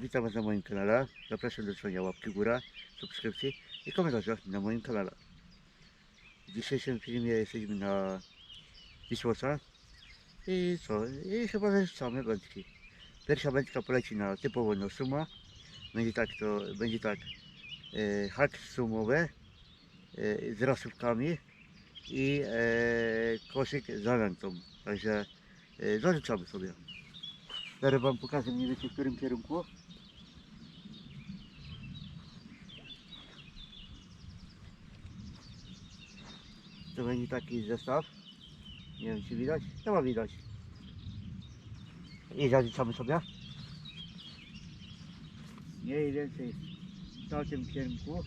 Witam Was na moim kanale. Zapraszam do trzymania łapki w górę, subskrypcji i komentarza na moim kanale. W dzisiejszym filmie jesteśmy na Wisłoce i co? I chyba wyrzucamy wędki. Pierwsza wędka poleci na typowo na suma. Będzie tak to, będzie tak e, hak sumowy e, z rasówkami i e, koszyk z. Także e, zarzucamy sobie. Zaraz Wam pokażę mniej więcej w którym kierunku. To będzie taki zestaw. Nie wiem czy widać. Chyba widać. I zaliczamy sobie. Mniej więcej w tamtym kierunku.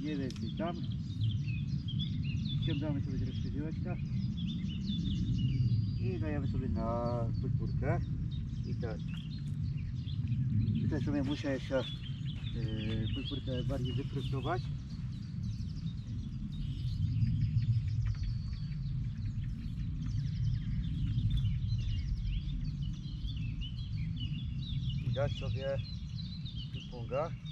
Mniej więcej tam. Ściągamy sobie troszkę żyłeczka. I dajemy sobie na podpórkę. I tak. Tutaj sobie muszę jeszcze yy, bardziej wyprostować. I dać sobie ping-ponga.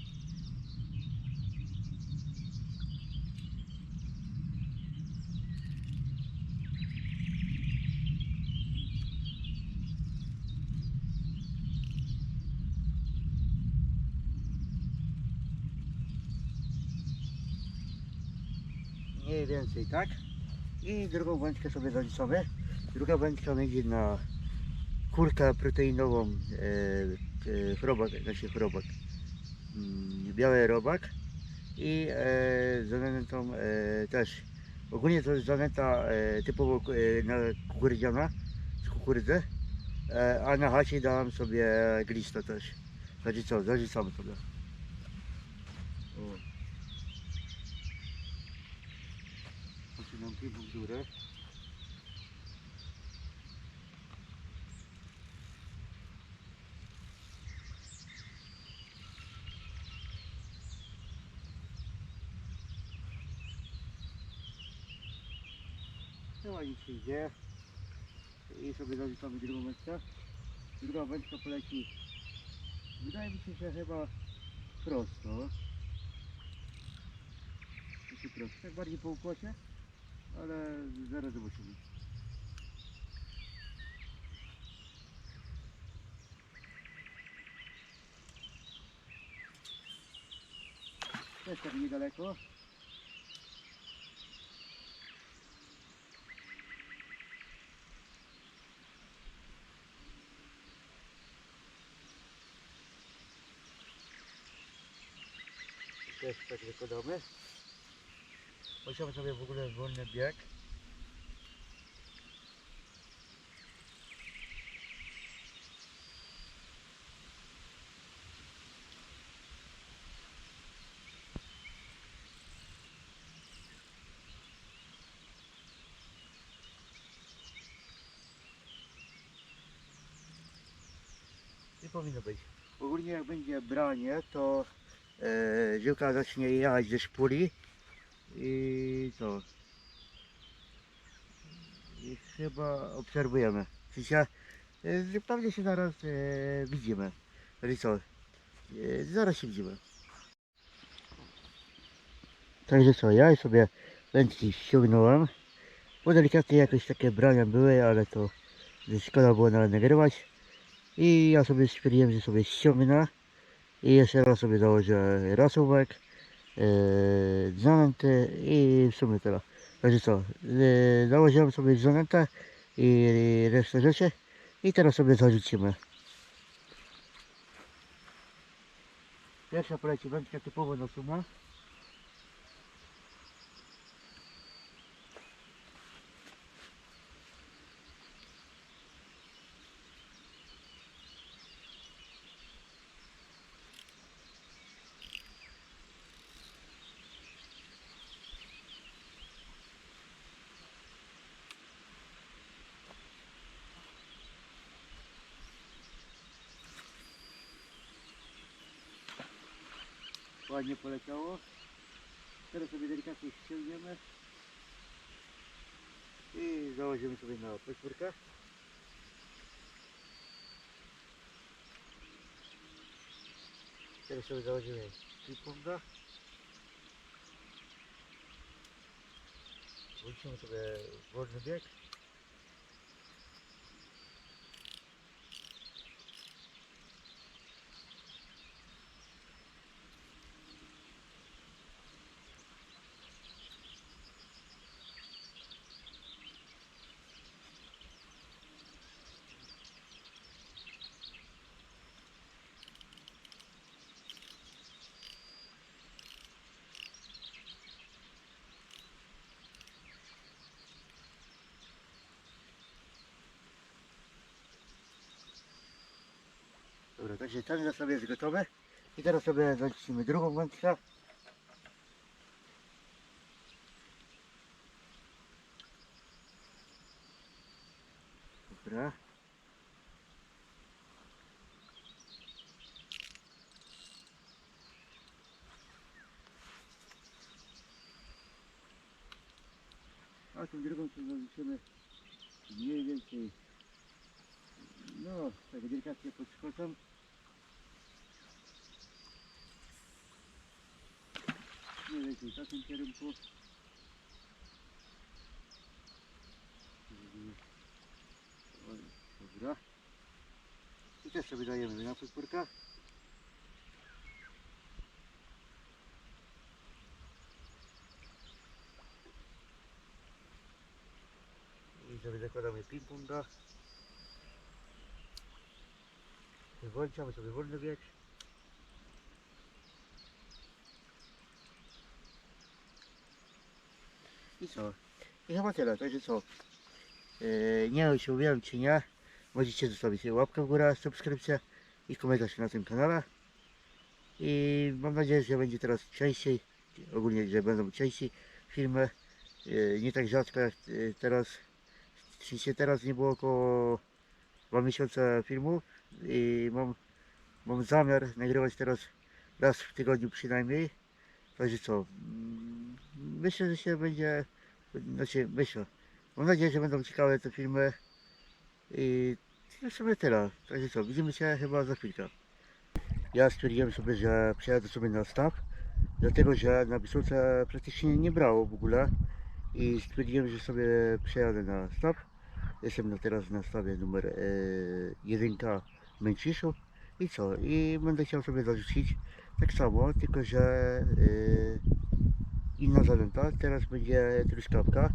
Mniej więcej tak? I drugą wędkę sobie zaliczamy druga wędka będzie na kurkę proteinową e, e, chrobak, znaczy chrobak mm, biały robak i e, zanętą e, też ogólnie to jest zanęta e, typowo e, na kukurydziana z kukurydzy e, a na chacie dałem sobie glista też. Także co, zarzucamy sobie o. Poczynam piwo w górę. No i nic nie idzie. I sobie zarzucamy drugą wędkę. Druga wędka poleci. Wydaje mi się, że chyba prosto. Taki prosto, tak bardziej po ukłasie ale zaraz zobaczymy. Też tak niedaleko. Też tak wykładamy. Posiamy sobie w ogóle wolny bieg. I powinno być. Ogólnie jak będzie branie, to e, żyłka zacznie jechać ze szpuli i co? I chyba obserwujemy. W sensie, e, pewnie się zaraz e, widzimy. Czyli co? E, zaraz się widzimy. Także co, ja sobie wędki ściągnąłem. Bo delikatnie jakoś takie brania były, ale to szkoda było nawet nagrywać. I ja sobie stwierdziłem, że sobie ściągnę. I jeszcze raz sobie założę rasówek yy, zanęty i w sumie tyle. Także co, yy, założyłem sobie zanętę i resztę rzeczy i teraz sobie zarzucimy. Pierwsza poleci wędka typowo na sumę. Ładnie poleciało. Teraz sobie delikatnie ściągniemy i założymy sobie na podwórkę. Teraz sobie założymy tripunga. Włączymy sobie wolny bieg. Dobra, także ten sobie jest gotowy. I teraz sobie zaczniemy drugą wędkę. Dobra. A tą drugą to zaliczymy mniej więcej no, tak delikatnie pod skotem. Więcej w takim kierunku. Dobra. I też sobie dajemy na podpórkę. I sobie zakładamy ping-ponga. Włączamy sobie wolny bieg. I co? I chyba tyle, także co? Yy, nie wiem, czy mówiłem, czy nie. Możecie zostawić łapkę w górę, subskrypcję i komentarz na tym kanale. I mam nadzieję, że będzie teraz częściej, ogólnie, że będą częściej filmy. Yy, nie tak rzadko jak yy, teraz. Sensie teraz nie było około 2 miesiące filmu i mam, mam zamiar nagrywać teraz raz w tygodniu przynajmniej. Także co, myślę, że się będzie, znaczy myślę, mam nadzieję, że będą ciekawe te filmy i i w sumie tyle. Także co, widzimy się chyba za chwilkę. Ja stwierdziłem sobie, że przejadę sobie na staw, dlatego że na Bisoce praktycznie nie brało w ogóle i stwierdziłem, że sobie przejadę na staw. Jestem na teraz na stawie numer e, 1 w Męciszu i co? I będę chciał sobie zarzucić tak samo, tylko że e, inna zanęta. Teraz będzie truskawka.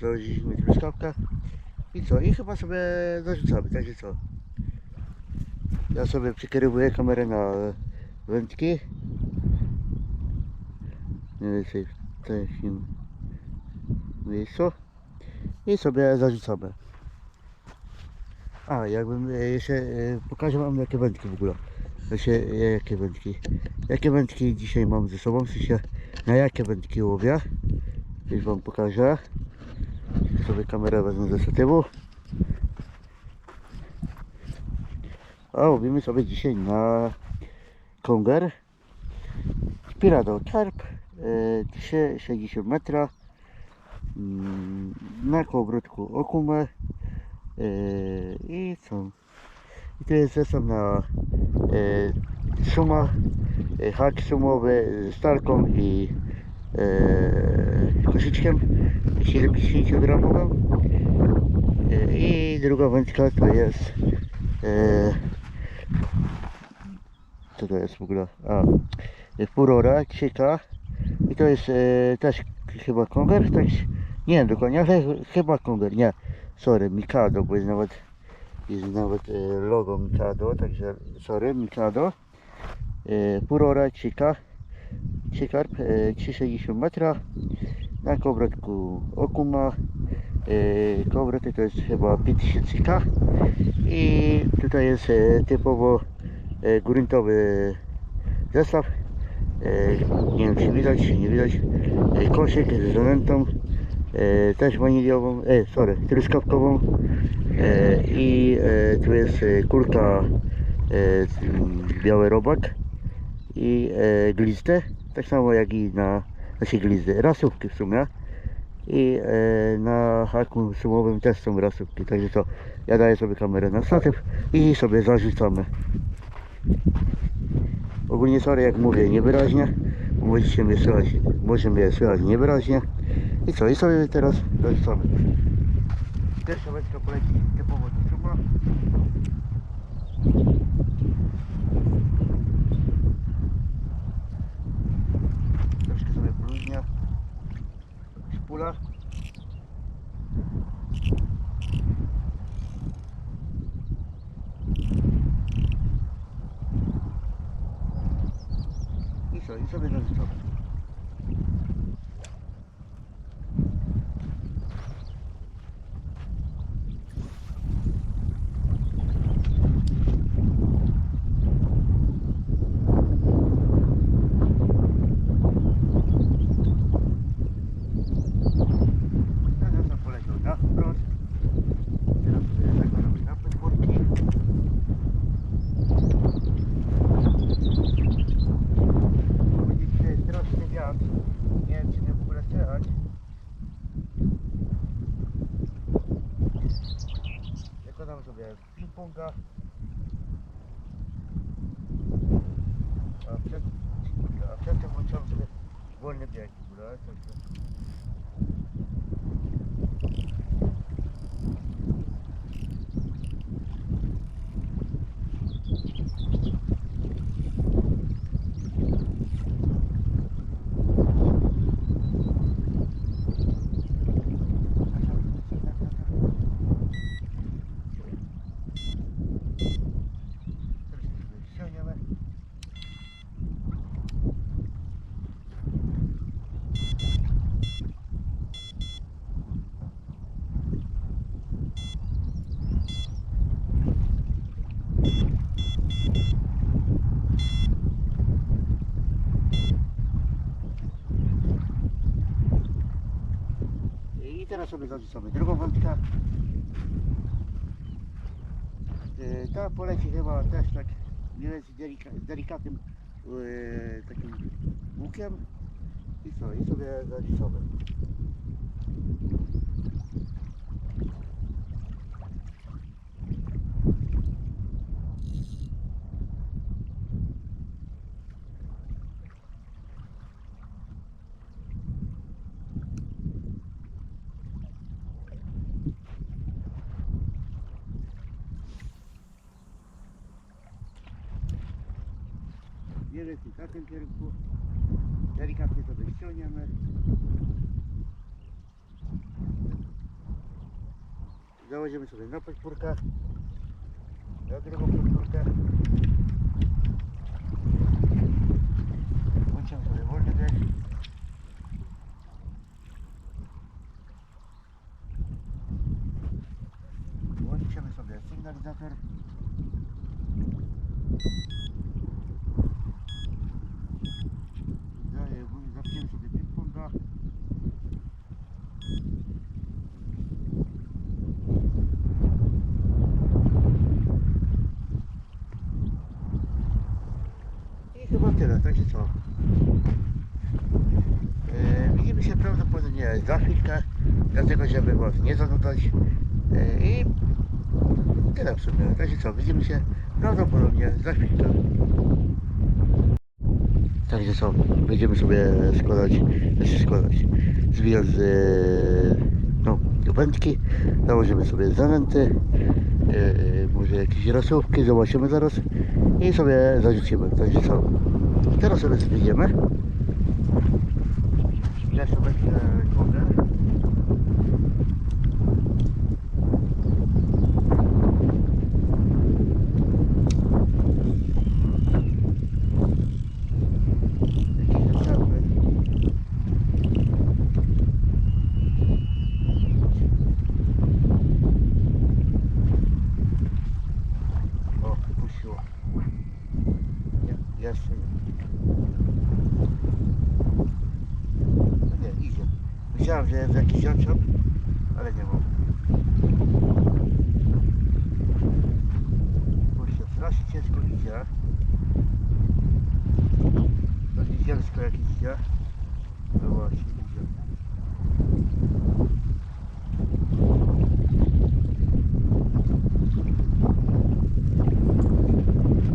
Założyliśmy truskawkę i co? I chyba sobie zarzucamy, także co? Ja sobie przekierowuję kamerę na wędki. Mniej więcej w takim miejscu. I sobie zarzucamy. A, jakbym e, jeszcze e, pokażę wam jakie wędki w ogóle. E, jakie wędki. Jakie wędki dzisiaj mam ze sobą, w sensie na jakie wędki łowię. Już wam pokażę. Sobie kamerę wezmę ze statywu. A łowimy sobie dzisiaj na konger. Spirado Carp. E, 3,60 metra. Mm, Na kołowrotku okumę. E, I co? I to jest zestaw na szuma, e, hak szumowy z talką i e, koszyczkiem 70 gramowym. E, I druga wędka to jest e, co to jest w ogóle? A, e, Furora, Cieka i to jest e, też chyba konger, tak, nie dokładnie, ale chyba konger, nie, sorry, Mikado, bo jest nawet jest nawet e, logo Mikado, także sorry, Mikado e, Furora, Cieka Ciekarp, e, 360 metra. Na kołowrotku Okuma e, kołowroty to jest chyba 5000K i tutaj jest e, typowo e, gruntowy zestaw. E, nie wiem czy widać, czy nie widać. E, koszyk z zanętą e, też waniliową, e, sorry, truskawkową. E, i e, tu jest e, kulka e, biały robak i e, tak samo jak i na nasze glizdy, rasówki w sumie. I e, na haku sumowym też są rasówki, także to ja daję sobie kamerę na statyw i sobie zarzucamy. Ogólnie sorry jak mówię niewyraźnie, możecie mnie słychać, może mnie słychać niewyraźnie. I co, i sobie teraz zarzucamy. Pierwsza wędka poleci typowo do supa. Troszkę sobie poluźnia. Szpula. I co, i sobie zarzucamy. Teraz on poleciał na wprost. Teraz sobie zakładamy na podwórki. Będzie dzisiaj straszny wiatr. Nie wiem czy mnie w ogóle słychać. Zakładam sobie ping-ponga. A przed, przedtem włączam sobie wolny bieg. Dobra, także. Ściągniemy. I teraz sobie drugą wątkę. E, Ta poleci chyba też tak mniej delika, z delikatnym e, takim łukiem. I co? I sobie zarzucamy. Mniej takim kierunku. Delikatnie sobie ściągniemy. Założymy sobie na podpórkę. Na drugą podpórkę. Włączymy sobie wolny bieg. Włączymy sobie sygnalizator. Daję, zapniemy sobie ping-ponga. I chyba tyle, także co? E, widzimy się prawdopodobnie za chwilkę, dlatego żeby was nie zanudzać. E, I tyle w sumie, także co? Widzimy się prawdopodobnie za chwilkę. Także co, będziemy sobie składać, znaczy składać, zwijać z, e, no, wędki, założymy sobie zanęty, e, może jakieś rasówki, zobaczymy zaraz i sobie zarzucimy, także co, teraz sobie zwijemy. Ja sobie e, kładę. Jakieś zaczepy. O, wypuściło. Nie, jeszcze nie. No nie, idzie. Myślałem, że jest jakiś zaczep, ale nie ma. Kurczę, strasznie ciężko idzie. widzę. No właśnie, widzę.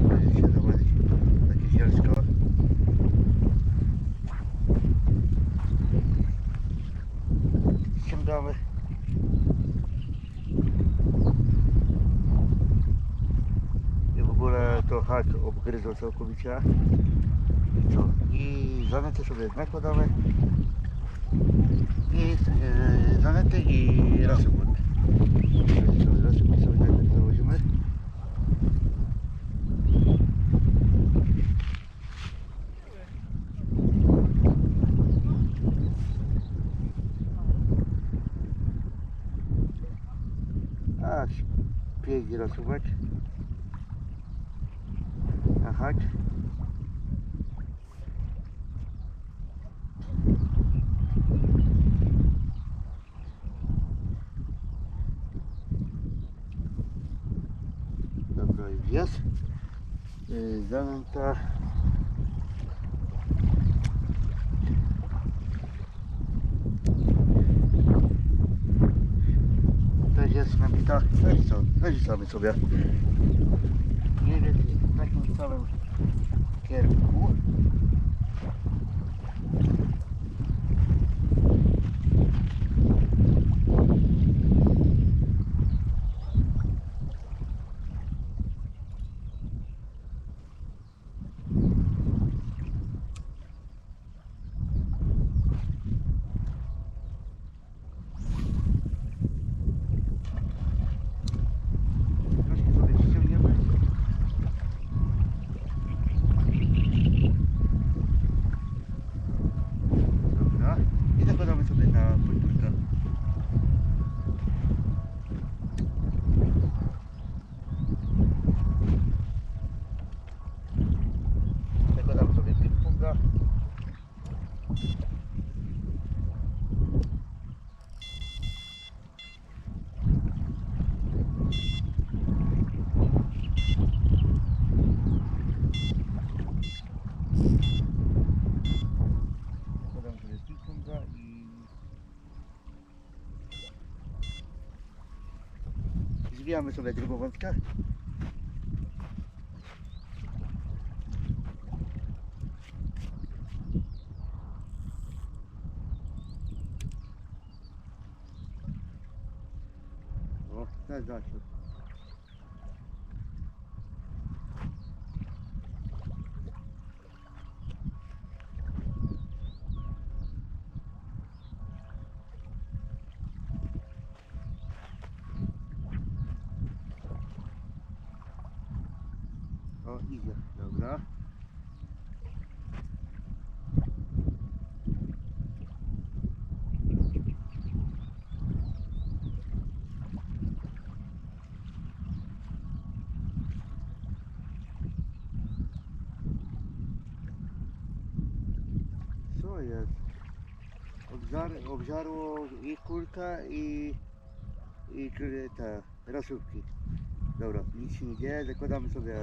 Możecie zobaczyć takie zielsko. Ściągamy. I w ogóle to hak obgryzł całkowicie. I co? I zanęty sobie nakładamy. I e, zanęty i rasyput. Rasyput sobie najpierw założymy. A, pięknie rasuwać. Na hak. Dobra, już jest. Yy, Zanęta. Też jest nabita. I co? Zarzucamy sobie. Mniej więcej w takim samym kierunku. Troszkę sobie ściągniemy. Dobra. I zakładamy sobie na podwórkę. Zakładamy sobie ping-ponga. Zakładam sobie ping-ponga i... Zwijamy sobie drugą wątkę. O, na zasięg. Idzie, dobra. Co jest? Obżar, obżarło i kulka i, i te rasówki. Dobra, nic się nie dzieje, zakładamy sobie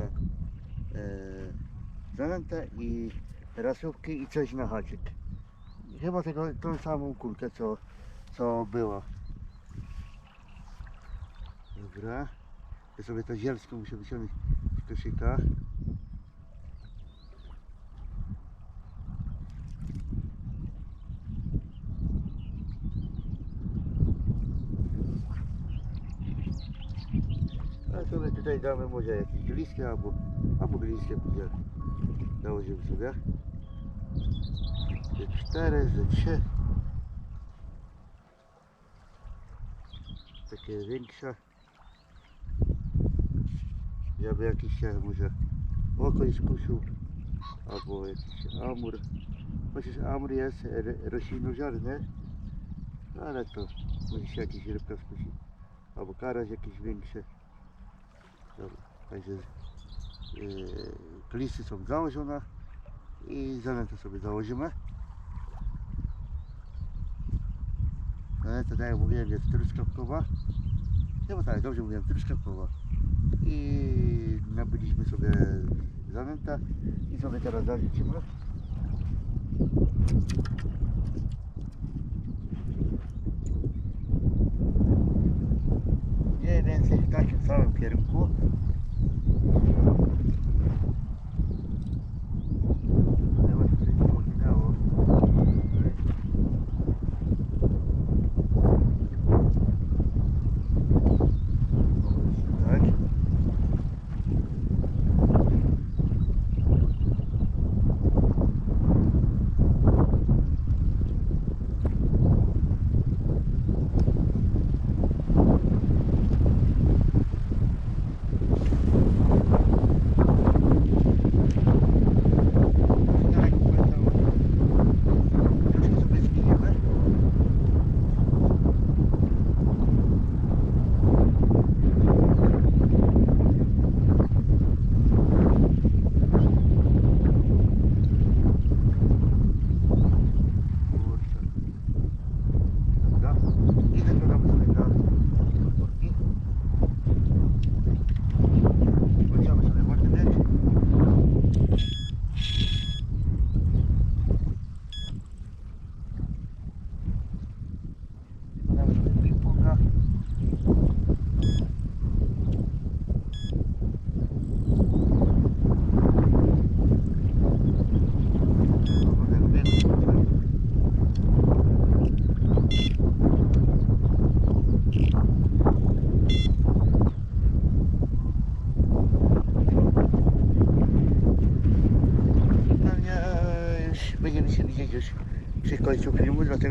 zanętę i rasówki i coś na haczyk. Chyba tego, tą samą kulkę co, co była. Dobra. Ja sobie to zielsko muszę wyciągnąć z koszyka. A sobie tutaj damy może jakieś gliskie albo, albo gliskie będzie nałożymy sobie. Ze cztery, ze trzy. Takie większe. Żeby jakiś się może okoń skusił albo jakiś amur. Chociaż amur jest ro- roślinożerny, ale to może się jakiś rybka skusi. Albo karaś jakiś większy. Także yy, klisy są założone i zanętę sobie założymy. Zanęta, tak jak mówiłem, jest truskawkowa. Chyba tak, dobrze mówiłem, truskawkowa. I nabyliśmy sobie zanętę i sobie teraz zarzucimy.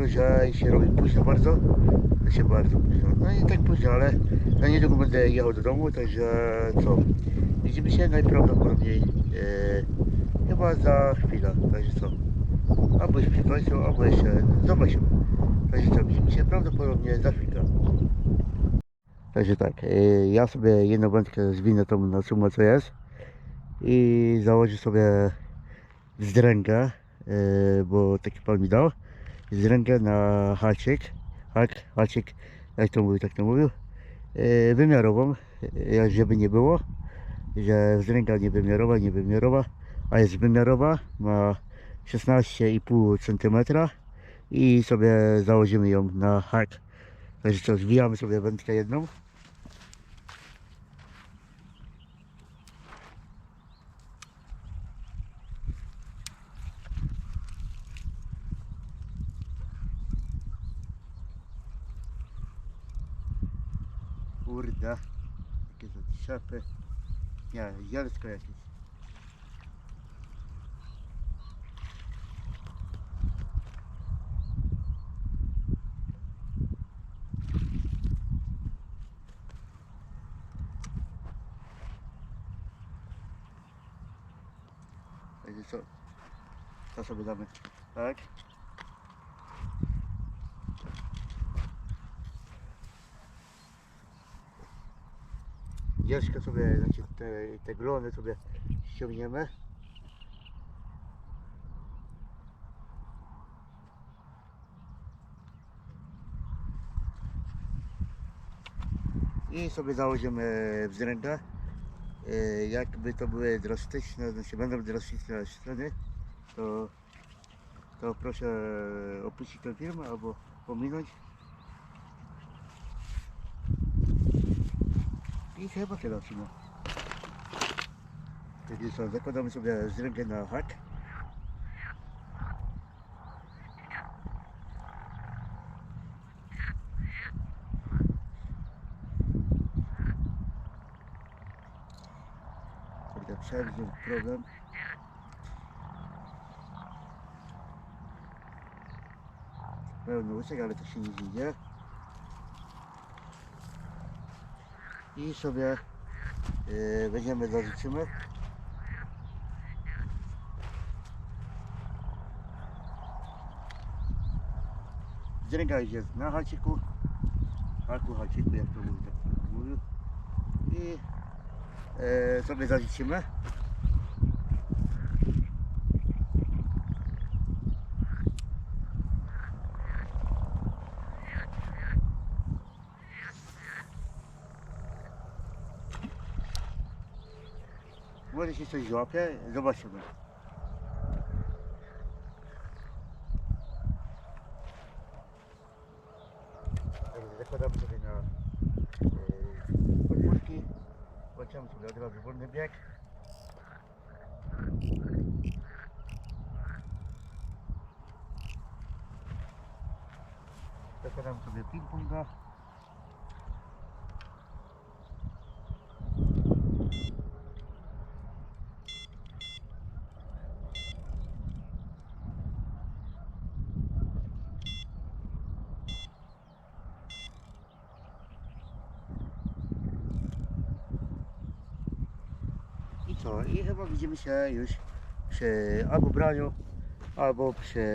Dlatego że się robi późno bardzo. Się bardzo późno. No i tak późno, ale za niedługo będę jechał do domu, także co? Widzimy się najprawdopodobniej e, chyba za chwilę, także co? Albo już przy końcu, albo jeszcze zobaczymy. Także co, widzimy się prawdopodobnie za chwilę. Także tak, e, ja sobie jedną wędkę zwinę tą na sumo co jest i założę sobie zdręgę, e, bo taki pan mi dał, zdręgę na haczyk, hak, haczyk, jak to mówił, tak to mówił, e, wymiarową, e, żeby nie było, że zdręga nie wymiarowa, nie wymiarowa, a jest wymiarowa, ma 16,5 cm i sobie założymy ją na hak. Także co, zwijamy sobie wędkę jedną. Kurde, jakie to trzepy. Nie, zielsko jakieś. Także co? Co sobie damy? Tak? Dziecko sobie, znaczy te, te glony sobie ściągniemy. I sobie założymy wzręgę. E, Jakby to były drastyczne, znaczy będą drastyczne strony, to, to proszę opuścić tę firmę albo pominąć. I chyba tyle w sumie. Czyli co, zakładamy sobie zdręgę na hak. Kurde, przerwę problem. Pełny łysek, ale to się nie idzie. I sobie yy, zarzucimy. Zdręga już jest na haczyku. Haku, haczyku, jak to mówi, tak mówił. I e, sobie zarzucimy. Się coś złapie, zobaczymy. Wyciągnę sobie od razu wolny bieg. Zakładam sobie ping-ponga. I chyba widzimy się już przy albo braniu, albo przy,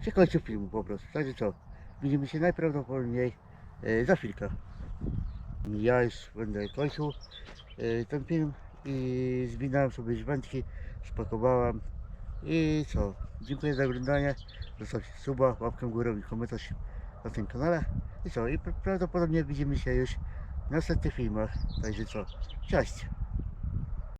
przy końcu filmu po prostu. Także co? Widzimy się najprawdopodobniej e, za chwilkę. Ja już będę kończył e, ten film i zbinałem sobie żwędki, spakowałem i co? Dziękuję za oglądanie. Zostawcie suba, łapkę górę i komentarz na tym kanale. I co? I pra- prawdopodobnie widzimy się już w następnych filmach. Także co? Cześć!